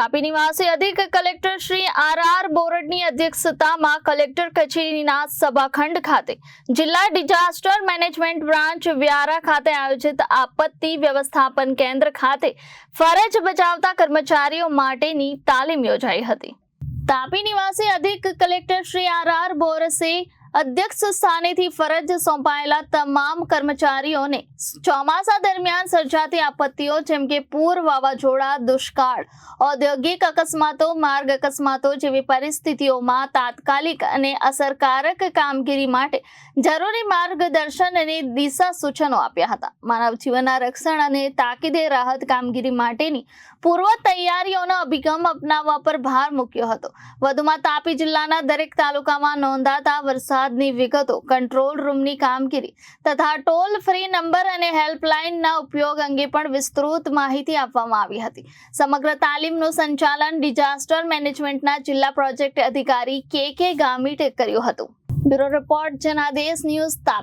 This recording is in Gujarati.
તાપી નિવાસી અધિક કલેક્ટર શ્રી આર આર બોરડની અધ્યક્ષતામાં કલેક્ટર કચેરીના સભાખંડ ખાતે જિલ્લા ડિઝાસ્ટર મેનેજમેન્ટ બ્રાન્ચ વ્યારા ખાતે આયોજિત આપત્તિ વ્યવસ્થાપન કેન્દ્ર ખાતે ફરજ બજાવતા કર્મચારીઓ માટેની તાલીમ યોજાઈ હતી. તાપી નિવાસી અધિક collector Shri R R Borse અધ્યક્ષ સ્થાનેથી ફરજ સોંપાયેલા તમામ કર્મચારીઓને ચોમાસા દરમિયાન સર્જાતી આપત્તિઓ જેમ કે પૂર, વાવાઝોડા, દુષ્કાળ, ઔદ્યોગિક અકસ્માતો, માર્ગ અકસ્માતો જેવી પરિસ્થિતિઓમાં તાત્કાલિક અને અસરકારક કામગીરી માટે જરૂરી માર્ગદર્શન અને દિશા સૂચનો આપ્યા હતા. માનવ જીવનના રક્ષણ અને તાકીદે રાહત કામગીરી માટેની પૂર્વ તૈયારીઓનો અભિગમ અપનાવવા પર ભાર મૂક્યો હતો. વધુમાં તાપી જિલ્લાના દરેક તાલુકામાં નોંધાતા વરસાદની વિગતો, કંટ્રોલ રૂમની કામગીરી તથા ટોલ ફ્રી નંબર અને હેલ્પલાઇનના ઉપયોગ અંગે પણ વિસ્તૃત માહિતી આપવામાં આવી હતી. સમગ્ર તાલીમનું સંચાલન ડિઝાસ્ટર મેનેજમેન્ટના જિલ્લા પ્રોજેક્ટ અધિકારી કે કે ગામીટે કર્યું હતું. Bureau report Janadesh news Tapi.